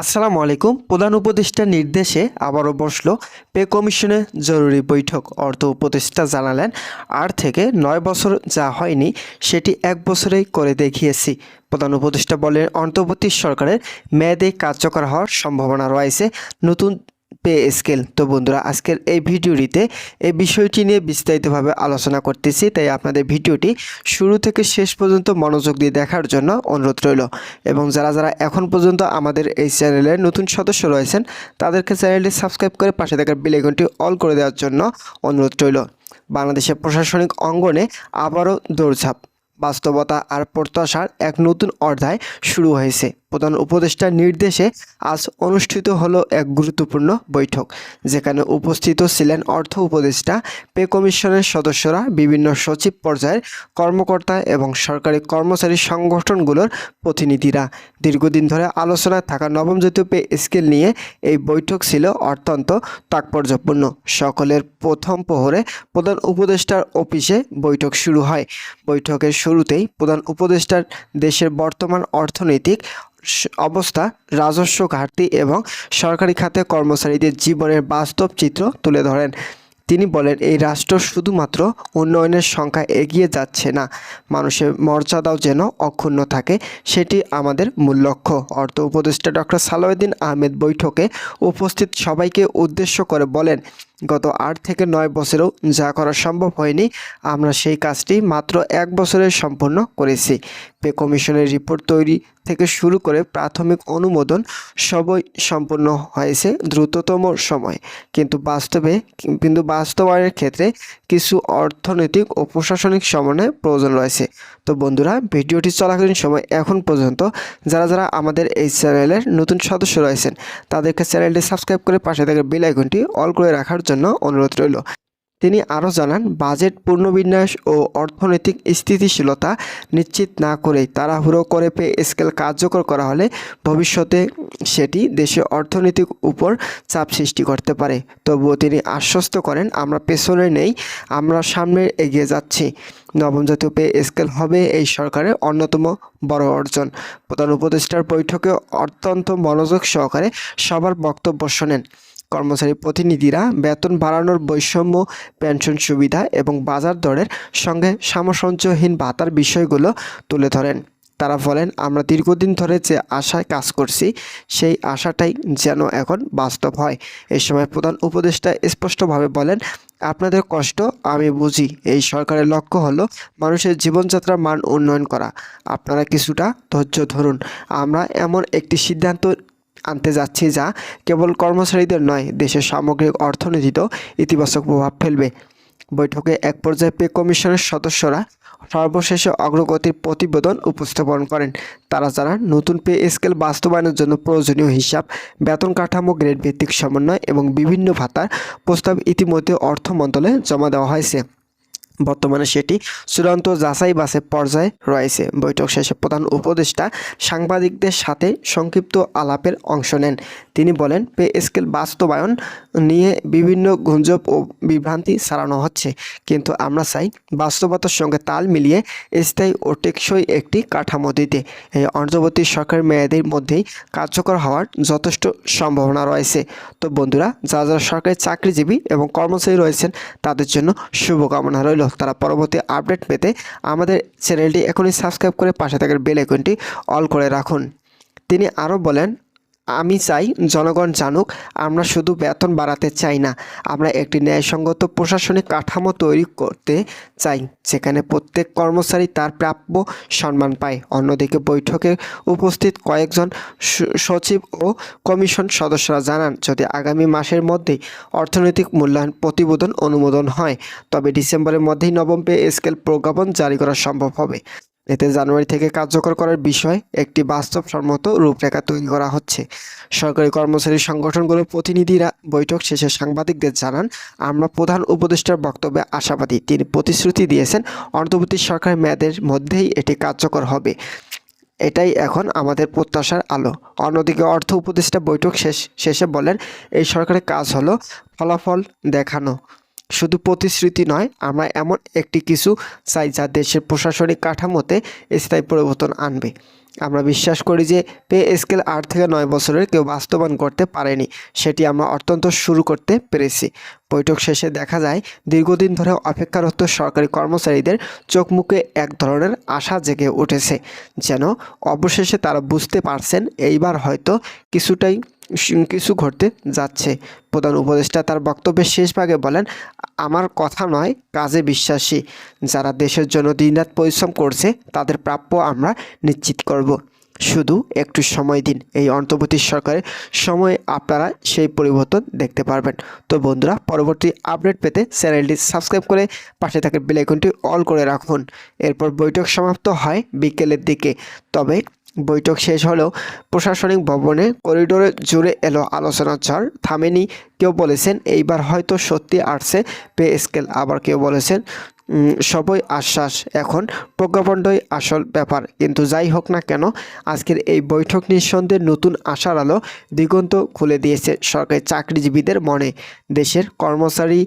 আসসালামু আলাইকুম। প্রধান উপদেষ্টার নির্দেশে আবারও বসল পে কমিশনের জরুরি বৈঠক। অর্থ উপদেষ্টা জানালেন আর থেকে নয় বছর যা হয়নি সেটি এক বছরেই করে দেখিয়েছি। প্রধান উপদেষ্টা বলেন, অন্তর্বর্তী সরকারের মেয়াদে কার্যকর হওয়ার সম্ভাবনা রয়েছে। নতুন পে স্কেল। তো বন্ধুরা, আজকের এই ভিডিওটিতে এই বিষয়টি নিয়ে বিস্তারিতভাবে আলোচনা করতেছি। তাই আপনাদের ভিডিওটি শুরু থেকে শেষ পর্যন্ত মনোযোগ দিয়ে দেখার জন্য অনুরোধ রইল। এবং যারা যারা এখন পর্যন্ত আমাদের এই চ্যানেলের নতুন সদস্য রয়েছেন, তাদেরকে চ্যানেলটি সাবস্ক্রাইব করে পাশে থাকার বেল আইকনটি অল করে দেওয়ার জন্য অনুরোধ রইল। বাংলাদেশের প্রশাসনিক অঙ্গনে আবারও দৌড়ঝাঁপ, বাস্তবতা আর প্রত্যাশার এক নতুন অধ্যায় শুরু হয়েছে। প্রধান উপদেষ্টার নির্দেশে আজ অনুষ্ঠিত হলো এক গুরুত্বপূর্ণ বৈঠক, যেখানে উপস্থিত ছিলেন অর্থ উপদেষ্টা, পে কমিশনের সদস্যরা, বিভিন্ন সচিব পর্যায়ের কর্মকর্তা এবং সরকারি কর্মচারী সংগঠনগুলোর প্রতিনিধিরা। দীর্ঘদিন ধরে আলোচনায় থাকা নবম জাতীয় পে স্কেল নিয়ে এই বৈঠক ছিল অত্যন্ত তাৎপর্যপূর্ণ। সকলের প্রথম প্রহরে প্রধান উপদেষ্টার অফিসে বৈঠক শুরু হয়। বৈঠকের শুরুতেই প্রধান উপদেষ্টার দেশের বর্তমান অর্থনৈতিক অবস্থা, রাজস্ব ঘাটতি এবং সরকারি খাতে কর্মচারীদের জীবনের বাস্তব চিত্র তুলে ধরেন। তিনি বলেন, এই রাষ্ট্র শুধুমাত্র উন্নয়নের সংখ্যা এগিয়ে যাচ্ছে না, মানুষের মর্যাদাও যেন অক্ষুণ্ণ থাকে, সেটি আমাদের মূল লক্ষ্য। অর্থ উপদেষ্টা ডক্টর সালাউদ্দিন আহমেদ বৈঠকে উপস্থিত সবাইকে উদ্দেশ্য করে বলেন, গত আট থেকে নয় বছরেও যা করা সম্ভব হয়নি, আমরা সেই কাজটি মাত্র এক বছরে সম্পন্ন করেছি। পে কমিশনের রিপোর্ট তৈরি থেকে শুরু করে প্রাথমিক অনুমোদন সবই সম্পন্ন হয়েছে দ্রুততম সময়। কিন্তু বাস্তবে, কিন্তু বাস্তবায়নের ক্ষেত্রে কিছু অর্থনৈতিক ও প্রশাসনিক সমন্বয় প্রয়োজন রয়েছে। তো বন্ধুরা, ভিডিওটি চলাকালীন সময় এখন পর্যন্ত যারা যারা আমাদের এই চ্যানেলের নতুন সদস্য রয়েছেন, তাদেরকে চ্যানেলটি সাবস্ক্রাইব করে পাশে থাকা বেল আইকনটি অল করে রাখার জন্য অনুরোধ রইল। তিনি আরও জানান, বাজেট পুনর্বিন্যাস ও অর্থনৈতিক স্থিতিশীলতা নিশ্চিত না করেই তাড়াহুড়ো করে পে স্কেল কার্যকর করা হলে ভবিষ্যতে সেটি দেশের অর্থনীতির উপর চাপ সৃষ্টি করতে পারে। তবুও তিনি আশ্বস্ত করেন, আমরা পেছনে নেই, আমরা সামনে এগিয়ে যাচ্ছি। নবম জাতীয় পে স্কেল হবে এই সরকারের অন্যতম বড় অর্জন। প্রধান উপদেষ্টার বৈঠকে অত্যন্ত মনোযোগ সহকারে সবার বক্তব্য শোনেন। কর্মচারী প্রতিনিধিরা বেতন বাড়ানোর বৈষম্য, পেনশন সুবিধা এবং বাজার দরের সঙ্গে সামঞ্জস্যহীন ভাতার বিষয়গুলো তুলে ধরেন। তারা বলেন, আমরা দীর্ঘদিন ধরে যে আশায় কাজ করছি, সেই আশাটাই যেন এখন বাস্তব হয়। এই সময় প্রধান উপদেষ্টা স্পষ্টভাবে বলেন, আপনাদের কষ্ট, আমি বুঝি। এই সরকারের লক্ষ্য হলো মানুষের জীবনযাত্রার মান উন্নয়ন করা। আপনারা কিছুটা ধৈর্য ধরুন। আমরা এমন একটি সিদ্ধান্ত আনতে যাচ্ছি যা কেবল কর্মচারীদের নয়, দেশের সামগ্রিক অর্থনীতিতেও ইতিবাচক প্রভাব ফেলবে। বৈঠকে এক পর্যায়ে পে কমিশনের সদস্যরা সর্বশেষে অগ্রগতির প্রতিবেদন উপস্থাপন করেন। তারা যারা নতুন পে স্কেল বাস্তবায়নের জন্য প্রয়োজনীয় হিসাব, বেতন কাঠামো গ্রেড ভিত্তিক সমন্বয় এবং বিভিন্ন ভাতার প্রস্তাব ইতিমধ্যে অর্থ মন্ত্রণালয়ে জমা দেওয়া হয়েছে। বর্তমানে সেটি চূড়ান্ত যাচাই বাছাই পর্যায়ে রয়েছে। বৈঠক শেষে প্রধান উপদেষ্টা সাংবাদিকদের সাথে সংক্ষিপ্ত আলাপের অংশ নেন। তিনি বলেন, পে স্কেল বাস্তবায়ন নিয়ে বিভিন্ন গুঞ্জব ও বিভ্রান্তি ছড়ানো হচ্ছে, কিন্তু আমরা চাই বাস্তবতার সঙ্গে তাল মিলিয়ে স্থায়ী ও টেকসই একটি কাঠামো দিতে। এই অন্তর্বর্তী সরকার মেয়াদের মধ্যেই কার্যকর হওয়ার যথেষ্ট সম্ভাবনা রয়েছে। তো বন্ধুরা, যারা যারা সরকারি চাকরিজীবী এবং কর্মচারী রয়েছেন, তাদের জন্য শুভকামনা রইল। তারা পরবর্তী আপডেট পেতে আমাদের চ্যানেলটি এখনই সাবস্ক্রাইব করে পাশে থাকার বেল আইকনটি অল করে রাখুন। তিনি আরও বলেন আমি চাই জনগণ জানুক, আমরা শুধু বেতন বাড়াতে চাই না, আমরা একটি ন্যায়সঙ্গত প্রশাসনিক কাঠামো তৈরি করতে চাই, যেখানে প্রত্যেক কর্মচারী তার প্রাপ্য সম্মান পায়। অন্যদিকে বৈঠকে উপস্থিত কয়েকজন সচিব ও কমিশন সদস্যরা জানান, যদি আগামী মাসের মধ্যেই অর্থনৈতিক মূল্যায়ন প্রতিবেদন অনুমোদন হয়, তবে ডিসেম্বরের মধ্যেই নবম পে স্কেল প্রজ্ঞাপন জারি করা সম্ভব হবে। এতে জানুয়ারি থেকে কার্যকর করার বিষয়ে একটি বাস্তবসম্মত রূপরেখা তৈরি করা হচ্ছে। সরকারি কর্মচারী সংগঠনগুলোর প্রতিনিধিরা বৈঠক শেষে সাংবাদিকদের জানান, আমরা প্রধান উপদেষ্টার বক্তব্যে আশাবাদী। তিনি প্রতিশ্রুতি দিয়েছেন, অন্তর্বর্তী সরকার মেয়াদের মধ্যেই এটি কার্যকর হবে। এটাই এখন আমাদের প্রত্যাশার আলো। অন্যদিকে অর্থ উপদেষ্টা বৈঠক শেষ, শেষে বলেন, এই সরকারের কাজ হলো ফলাফল দেখানো। শুধু প্রতিশ্রুতি নয়, আমরা এমন একটি কিছু চাই যা দেশের প্রশাসনিক কাঠামোতে স্থায়ী পরিবর্তন আনবে। আমরা বিশ্বাস করি যে পে স্কেল আট থেকে নয় বছরের কেউ বাস্তবায়ন করতে পারেনি, সেটি আমরা অত্যন্ত শুরু করতে পেরেছি। বৈঠক শেষে দেখা যায়, দীর্ঘদিন ধরে অপেক্ষারত সরকারি কর্মচারীদের চোখ মুখে এক ধরনের আশা জেগে উঠেছে, যেন অবশেষে তারা বুঝতে পারছেন এইবার হয়তো কিছুটাই কিছু ঘটতে যাচ্ছে। প্রধান উপদেষ্টা তার বক্তব্যের শেষ ভাগে বলেন, আমার কথা নয়, কাজে বিশ্বাসী। যারা দেশের জন্য দিনরাত পরিশ্রম করছে, তাদের প্রাপ্য আমরা নিশ্চিত করব। শুধু একটু সময় দিন। এই অন্তর্বর্তী সরকারের সময়ে আপনারা সেই পরিবর্তন দেখতে পারবেন। তো বন্ধুরা, পরবর্তী আপডেট পেতে চ্যানেলটি সাবস্ক্রাইব করে পাশে থাকা বেল আইকনটি অল করে রাখুন। এরপর বৈঠক সমাপ্ত হয় বিকেলের দিকে। তবে বৈঠক শেষ হলেও প্রশাসনিক ভবনে করিডোরে জুড়ে এলো আলোচনার ঝড় থামেনি, কেউ বলেছেন এইবার হয়তো সত্যি আসছে পে স্কেল, আবার কেউ বলেছেন সবই আশ্বাস এখন প্রজ্ঞাপণ্ডই আসল ব্যাপার। কিন্তু যাই হোক না কেন, আজকের এই বৈঠক নিঃসন্দেহে নতুন আশার আলো দিগন্ত খুলে দিয়েছে সরকারি চাকরিজীবীদের মনে। দেশের কর্মচারী,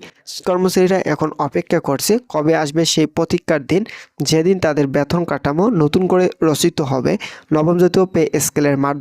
কর্মচারীরা এখন অপেক্ষা করছে কবে আসবে সেই প্রতীক্ষার দিন। যেদিন তাদের বেতন কাঠামো নতুন করে রচিত হবে, নবম জাতীয় পে স্কেলের মাধ্যমে।